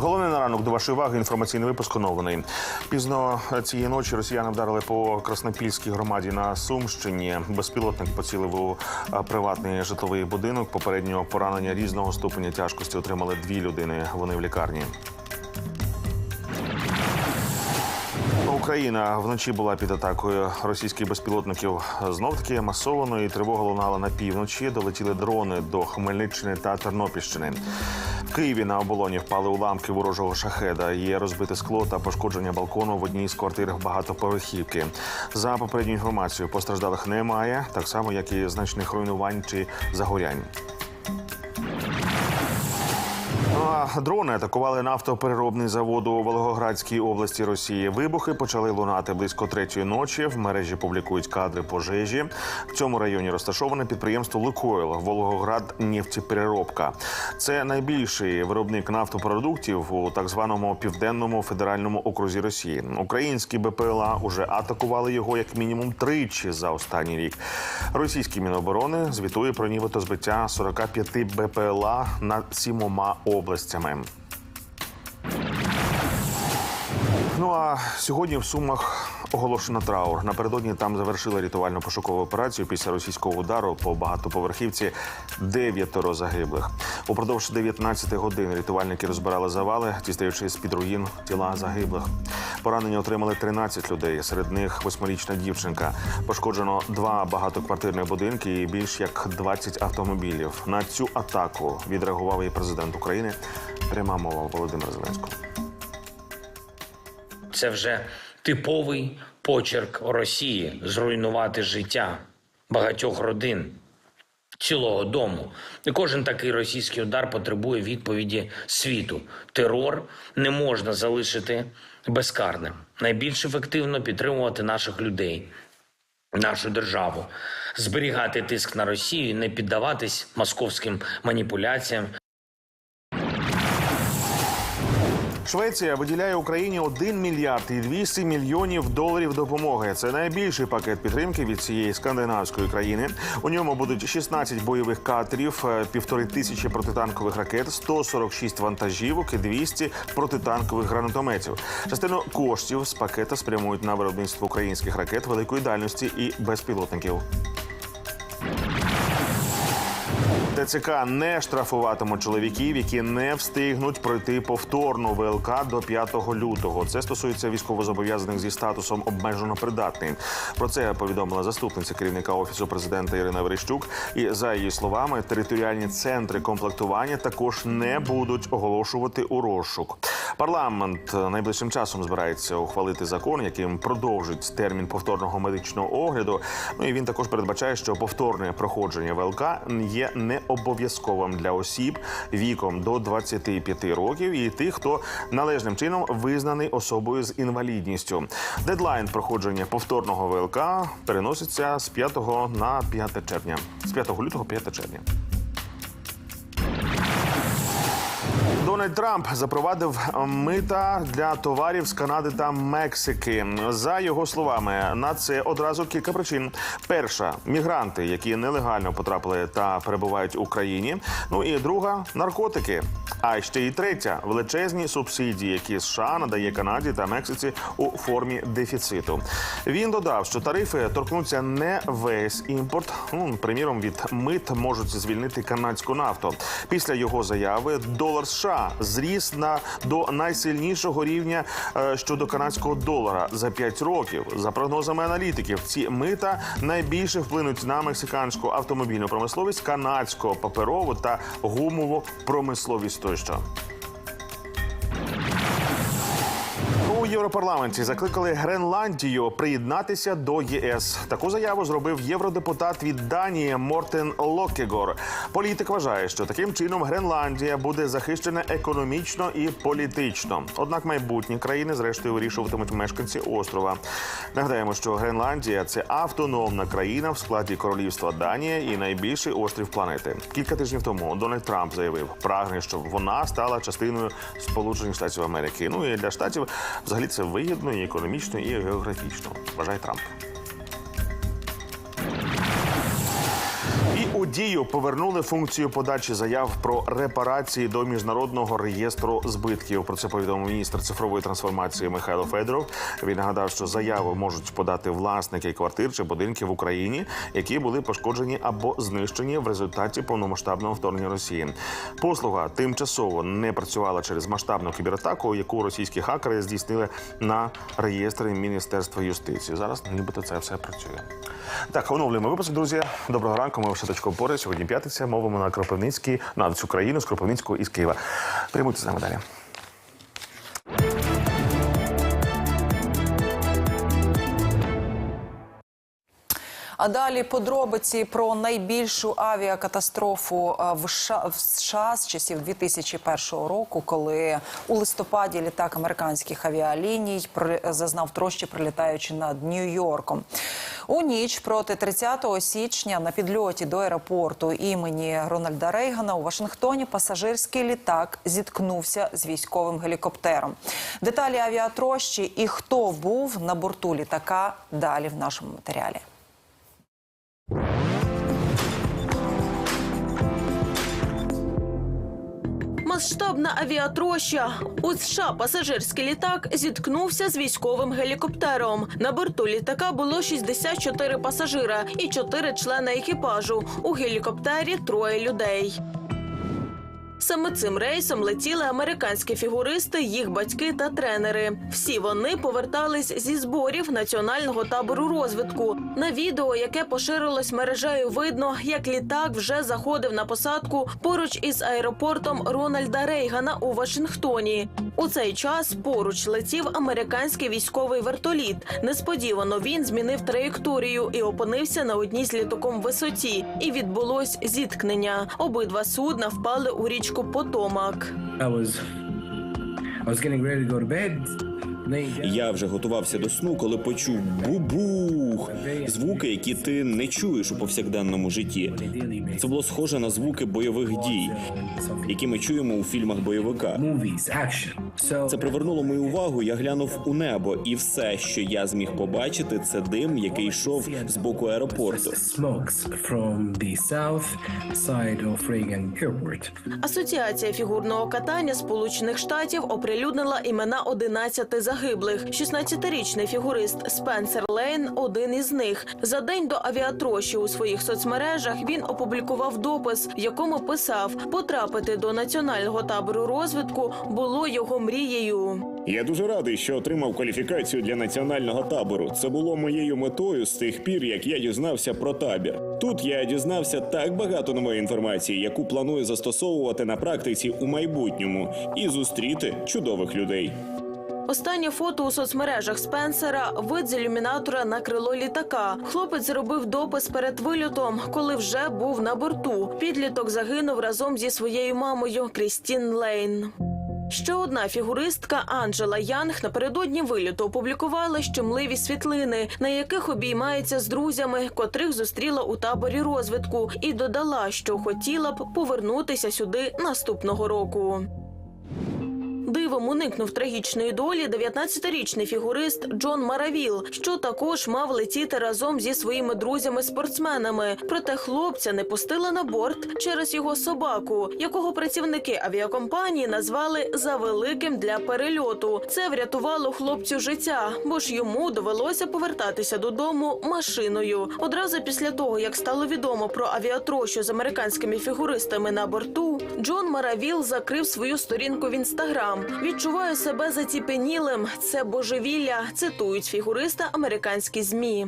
Головне на ранок до вашої уваги інформаційний випуск оновлений. Пізно цієї ночі росіяни вдарили по Краснопільській громаді на Сумщині. Безпілотник поцілив у приватний житловий будинок. Попереднього поранення різного ступеня тяжкості отримали дві людини. Вони в лікарні. Україна вночі була під атакою російських безпілотників. Знов таки масовано і тривога лунала на півночі. Долетіли дрони до Хмельниччини та Тернопільщини. В Києві на оболоні впали уламки ворожого шахеда. Є розбите скло та пошкодження балкону в одній з квартир багатоповерхівки. За попередньою інформацією, постраждалих немає, так само як і значних руйнувань чи загорянь. Ну, дрони атакували нафтопереробний завод у Волгоградській області Росії. Вибухи почали лунати близько третьої ночі. В мережі публікують кадри пожежі. В цьому районі розташоване підприємство Лукойл Волгоград нефтепереробка. Це найбільший виробник нафтопродуктів у так званому південному федеральному окрузі Росії. Українські БПЛА уже атакували його як мінімум тричі за останній рік. Російські міноборони звітує про нібито збиття 45 БПЛА над сімома областями користями. Ну а сьогодні в Сумах оголошено траур. Напередодні там завершили рятувальну пошукову операцію після російського удару по багатоповерхівці. Дев'ятеро загиблих. Упродовж 19 годин рятувальники розбирали завали, дістаючи з під руїн тіла загиблих. Поранення отримали 13 людей. Серед них восьмирічна дівчинка. Пошкоджено два багатоквартирних будинки і більш як 20 автомобілів. На цю атаку відреагував і президент України. Пряма мова Володимира Зеленського. Це вже типовий почерк Росії зруйнувати життя багатьох родин, цілого дому. І кожен такий російський удар потребує відповіді світу. Терор не можна залишити безкарним. Найбільш ефективно підтримувати наших людей, нашу державу, зберігати тиск на Росію, не піддаватись московським маніпуляціям. Швеція виділяє Україні 1 мільярд і 200 мільйонів доларів допомоги. Це найбільший пакет підтримки від цієї скандинавської країни. У ньому будуть 16 бойових катерів, е, півтори тисячі протитанкових ракет, 146 вантажівок і 200 протитанкових гранатометів. Частину коштів з пакета спрямують на виробництво українських ракет великої дальності і безпілотників. ТЦК не штрафуватимуть чоловіків, які не встигнуть пройти повторну ВЛК до 5 лютого. Це стосується військовозобов'язаних зі статусом обмежено придатний. Про це повідомила заступниця керівника офісу президента Ірина Верещук. І за її словами, територіальні центри комплектування також не будуть оголошувати у розшук. Парламент найближчим часом збирається ухвалити закон, яким продовжить термін повторного медичного огляду. Ну і він також передбачає, що повторне проходження ВЛК є не обов'язковим для осіб віком до 25 років і тих, хто належним чином визнаний особою з інвалідністю. Дедлайн проходження повторного ВЛК переноситься з 5 на 5 червня. З 5 лютого 5 червня. Дональд Трамп запровадив мита для товарів з Канади та Мексики. За його словами, на це одразу кілька причин. Перша мігранти, які нелегально потрапили та перебувають в Україні. Ну і друга наркотики. А ще й третя величезні субсидії, які США надає Канаді та Мексиці у формі дефіциту. Він додав, що тарифи торкнуться не весь імпорт. Ну, приміром, від мит можуть звільнити канадську нафту. Після його заяви долар США зріс на до найсильнішого рівня е, щодо канадського долара за 5 років. За прогнозами аналітиків, ці мита найбільше вплинуть на мексиканську автомобільну промисловість, канадську паперову та гумову промисловість тощо. Європарламенті закликали Гренландію приєднатися до ЄС. Таку заяву зробив євродепутат від Данії Мортен Локегор. Політик вважає, що таким чином Гренландія буде захищена економічно і політично. Однак майбутні країни, зрештою, вирішуватимуть мешканці острова. Нагадаємо, що Гренландія це автономна країна в складі королівства Данія і найбільший острів планети. Кілька тижнів тому Дональд Трамп заявив, прагне, щоб вона стала частиною Сполучених Штатів Америки. Ну і для штатів взагалі це вигідно і економічно, і географічно. Вважає Трамп. У дію повернули функцію подачі заяв про репарації до міжнародного реєстру збитків. Про це повідомив міністр цифрової трансформації Михайло Федоров. Він нагадав, що заяви можуть подати власники квартир чи будинків в Україні, які були пошкоджені або знищені в результаті повномасштабного вторгнення Росії. Послуга тимчасово не працювала через масштабну кібератаку, яку російські хакери здійснили на реєстрі Міністерства юстиції. Зараз нібито це все працює. Так, оновлюємо випуск, друзі. Доброго ранку. Ми в Шаточко Пори. Сьогодні п'ятниця. Мовимо на Кропивницькій на всю країну з Кропивницького і з Києва. Приймуйте з нами далі. А далі подробиці про найбільшу авіакатастрофу е, в США, в США з часів 2001 року, коли у листопаді літак американських авіаліній зазнав трощі, прилітаючи над Нью-Йорком. У ніч проти 30 січня на підльоті до аеропорту імені Рональда Рейгана у Вашингтоні пасажирський літак зіткнувся з військовим гелікоптером. Деталі авіатрощі і хто був на борту літака далі в нашому матеріалі. Масштабна авіатроща. У США пасажирський літак зіткнувся з військовим гелікоптером. На борту літака було 64 пасажира і 4 члени екіпажу. У гелікоптері троє людей. Саме цим рейсом летіли американські фігуристи, їх батьки та тренери. Всі вони повертались зі зборів національного табору розвитку. На відео, яке поширилось мережею, видно, як літак вже заходив на посадку поруч із аеропортом Рональда Рейгана у Вашингтоні. У цей час поруч летів американський військовий вертоліт. Несподівано він змінив траєкторію і опинився на одній з літаком висоті. І відбулось зіткнення. Обидва судна впали у річку I was I was getting ready to go to bed. Я вже готувався до сну, коли почув бубух. Звуки, які ти не чуєш у повсякденному житті. Це було схоже на звуки бойових дій, які ми чуємо у фільмах бойовика. Це привернуло мою увагу. Я глянув у небо, і все, що я зміг побачити, це дим, який йшов з боку аеропорту. Асоціація фігурного катання Сполучених Штатів оприлюднила імена 11 загиблих. 16-річний фігурист Спенсер Лейн один із них. За день до авіатрощі у своїх соцмережах він опублікував допис, в якому писав: потрапити до національного табору розвитку було його мрією. Я дуже радий, що отримав кваліфікацію для національного табору. Це було моєю метою з тих пір, як я дізнався про табір. Тут я дізнався так багато нової інформації, яку планую застосовувати на практиці у майбутньому, і зустріти чудових людей. Останнє фото у соцмережах Спенсера вид з ілюмінатора на крило літака. Хлопець зробив допис перед вильотом, коли вже був на борту. Підліток загинув разом зі своєю мамою Крістін Лейн. Ще одна фігуристка Анджела Янг напередодні вильоту опублікувала щемливі світлини, на яких обіймається з друзями, котрих зустріла у таборі розвитку, і додала, що хотіла б повернутися сюди наступного року. Дивом уникнув трагічної долі 19-річний фігурист Джон Маравіл, що також мав летіти разом зі своїми друзями-спортсменами. Проте хлопця не пустили на борт через його собаку, якого працівники авіакомпанії назвали завеликим для перельоту. Це врятувало хлопцю життя, бо ж йому довелося повертатися додому машиною. Одразу після того, як стало відомо про авіатрощу з американськими фігуристами на борту, Джон Маравіл закрив свою сторінку в інстаграм. Відчуваю себе заціпенілим. Це божевілля. Цитують фігуриста американські змі.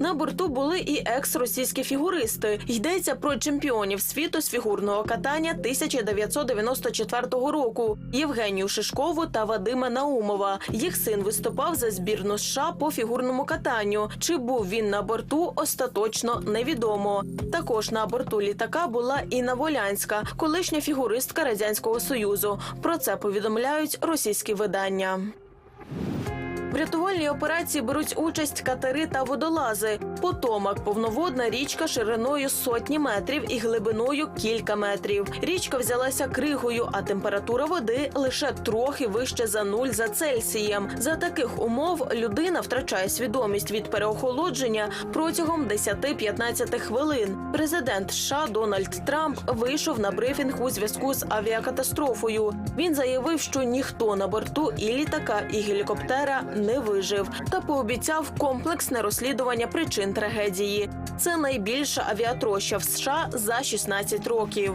На борту були і екс-російські фігуристи. Йдеться про чемпіонів світу з фігурного катання 1994 року Євгенію Шишкову та Вадима Наумова. Їх син виступав за збірну США по фігурному катанню. Чи був він на борту, остаточно невідомо. Також на борту літака була Інна Волянська, колишня фігуристка радянського союзу. Про це повідомляють російські видання. В рятувальній операції беруть участь катери та водолази. Потомак повноводна річка шириною сотні метрів і глибиною кілька метрів. Річка взялася кригою, а температура води лише трохи вище за нуль за Цельсієм. За таких умов людина втрачає свідомість від переохолодження протягом 10-15 хвилин. Президент США Дональд Трамп вийшов на брифінг у зв'язку з авіакатастрофою. Він заявив, що ніхто на борту і літака, і гелікоптера не вижив, та пообіцяв комплексне розслідування причин трагедії. Це найбільша авіатроща в США за 16 років.